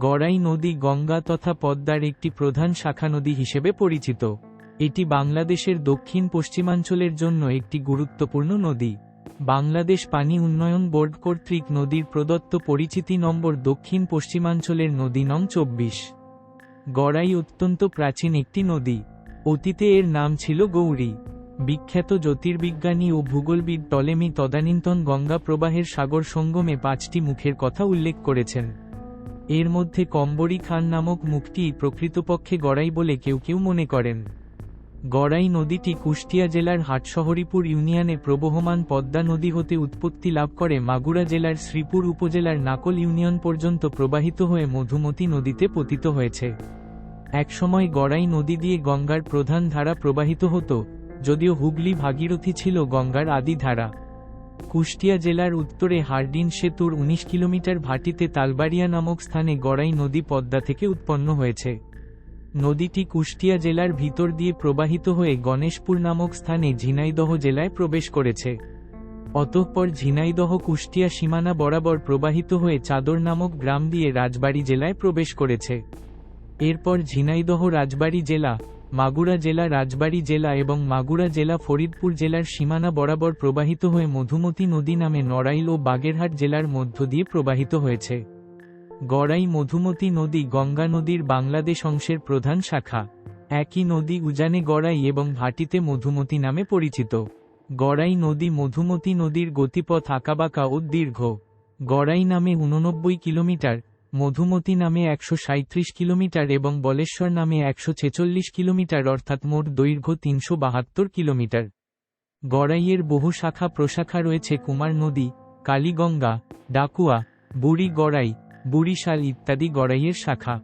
গড়াই নদী গঙ্গা তথা পদ্মার একটি প্রধান শাখা নদী হিসেবে পরিচিত। এটি বাংলাদেশের দক্ষিণ পশ্চিমাঞ্চলের জন্য একটি গুরুত্বপূর্ণ নদী। বাংলাদেশ পানি উন্নয়ন বোর্ড কর্তৃক নদীর প্রদত্ত পরিচিতি নম্বর দক্ষিণ পশ্চিমাঞ্চলের নদী নং চব্বিশ। গড়াই অত্যন্ত প্রাচীন একটি নদী। অতীতে এর নাম ছিল গৌরী। বিখ্যাত জ্যোতির্বিজ্ঞানী ও ভূগোলবিদ টলেমি তদানীন্তন গঙ্গা প্রবাহের সাগর সঙ্গমে পাঁচটি মুখের কথা উল্লেখ করেছেন। এর মধ্যে কম্বরী খান নামক মুখটি প্রকৃতপক্ষে গড়াই বলে কেউ কেউ মনে করেন। গড়াই নদীটি কুষ্টিয়া জেলার হাটশহরীপুর ইউনিয়নে প্রবহমান পদ্মা নদী হতে উৎপত্তি লাভ করে মাগুরা জেলার শ্রীপুর উপজেলার নাকল ইউনিয়ন পর্যন্ত প্রবাহিত হয়ে মধুমতি নদীতে পতিত হয়েছে। একসময় গড়াই নদী দিয়ে গঙ্গার প্রধান ধারা প্রবাহিত হতো, যদিও হুগলি ভাগীরথী ছিল গঙ্গার আদি ধারা। কুষ্টিয়া জেলার উত্তরে হার্ডিন সেতুর ১৯ কিলোমিটার ভাটিতে তালবাড়িয়া নামক স্থানে গড়াই নদী পদ্মা থেকে উৎপন্ন হয়েছে। নদীটি কুষ্টিয়া জেলার ভিতর দিয়ে প্রবাহিত হয়ে গণেশপুর নামক স্থানে ঝিনাইদহ জেলায় প্রবেশ করেছে। অতঃপর ঝিনাইদহ কুষ্টিয়া সীমানা বরাবর প্রবাহিত হয়ে চাদর নামক গ্রাম দিয়ে রাজবাড়ী জেলায় প্রবেশ করেছে। এরপর ঝিনাইদহ রাজবাড়ী জেলা মাগুরা জেলা রাজবাড়ী জেলা এবং মাগুরা জেলা ফরিদপুর জেলার সীমানা বরাবর প্রবাহিত হয়ে মধুমতি নদী নামে নড়াইল ও বাগেরহাট জেলার মধ্য দিয়ে প্রবাহিত হয়েছে। গড়াই মধুমতি নদী গঙ্গা নদীর বাংলাদেশ অংশের প্রধান শাখা। একই নদী উজানে গড়াই এবং ভাটিতে মধুমতি নামে পরিচিত। গড়াই নদী মধুমতি নদীর গতিপথ আঁকাবাঁকা ও দীর্ঘ। গড়াই নামে উননব্বই কিলোমিটার। মধুমতি নামে একশো কিলোমিটার এবং বলেশ্বর নামে একশো ছেচল্লিশ কিলোমিটার অর্থাৎ মোট দৈর্ঘ্য তিনশো বাহাত্তর কিলোমিটার। গড়াইয়ের বহু শাখা প্রশাখা রয়েছে কুমার নদী, কালীগঙ্গা, ডাকুয়া, বুড়ি গড়াই, বুড়িশাল ইত্যাদি গড়াইয়ের শাখা।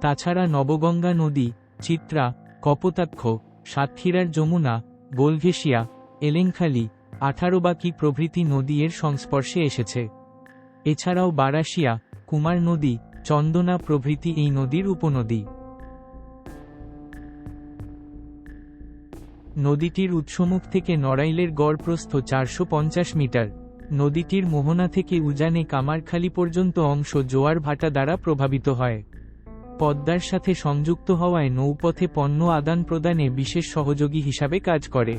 তাছাড়া নবগঙ্গা নদী, চিত্রা, কপোতাক্ষ, সাতক্ষীরার যমুনা গোলঘেশিয়া এলেংখালি, আঠারোবাকি প্রভৃতি নদী এর সংস্পর্শে এসেছে। এছাড়াও বারাসিয়া কুমার নদী, চন্দনা প্রভৃতি এই নদীর উপনদী। নদীটির উৎসমুখ থেকে নড়াইলের গড় প্রস্থ চারশো পঞ্চাশ মিটার। নদীটির মোহনা থেকে উজানে কামারখালি পর্যন্ত অংশ জোয়ার ভাটা দ্বারা প্রভাবিত হয়। পদ্মার সাথে সংযুক্ত হওয়ায় নৌপথে পণ্য আদান প্রদানে বিশেষ সহযোগী হিসাবে কাজ করে।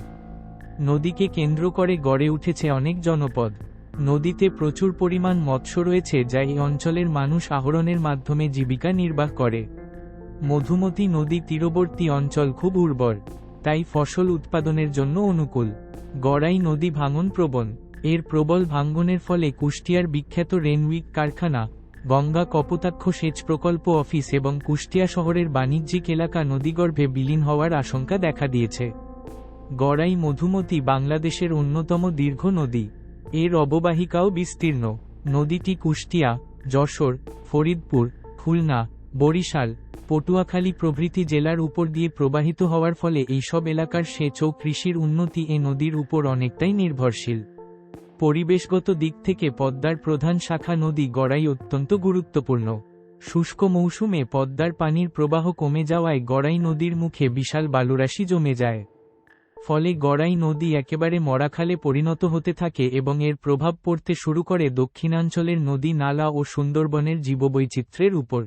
নদীকে কেন্দ্র করে গড়ে উঠেছে অনেক জনপদ। নদীতে প্রচুর পরিমাণ মৎস্য রয়েছে যা এই অঞ্চলের মানুষ আহরণের মাধ্যমে জীবিকা নির্বাহ করে। মধুমতি নদী তীরবর্তী অঞ্চল খুব উর্বর, তাই ফসল উৎপাদনের জন্য অনুকূল। গড়াই নদী ভাঙন প্রবণ, এর প্রবল ভাঙ্গনের ফলে কুষ্টিয়ার বিখ্যাত রেনউইক কারখানা, গঙ্গা কপোতাক্ষ সেচ প্রকল্প অফিস এবং কুষ্টিয়া শহরের বাণিজ্যিক এলাকা নদীগর্ভে বিলীন হওয়ার আশঙ্কা দেখা দিয়েছে। গড়াই মধুমতি বাংলাদেশের অন্যতম দীর্ঘ নদী। এর অববাহিকাও বিস্তীর্ণ। নদীটি কুষ্টিয়া, যশোর, ফরিদপুর, খুলনা, বরিশাল, পটুয়াখালী প্রভৃতি জেলার উপর দিয়ে প্রবাহিত হওয়ার ফলে এইসব এলাকার সেচ ও কৃষির উন্নতি এ নদীর উপর অনেকটাই নির্ভরশীল। পরিবেশগত দিক থেকে পদ্মার প্রধান শাখা নদী গড়াই অত্যন্ত গুরুত্বপূর্ণ। শুষ্ক মৌসুমে পদ্মার পানির প্রবাহ কমে যাওয়ায় গড়াই নদীর মুখে বিশাল বালুরাশি জমে যায়। ফলে গড়াই নদী একেবারে মরাখালে পরিণত হতে থাকে এবং এর প্রভাব পড়তে শুরু করে দক্ষিণাঞ্চলের নদী নালা ও সুন্দরবনের জীববৈচিত্র্যের উপর।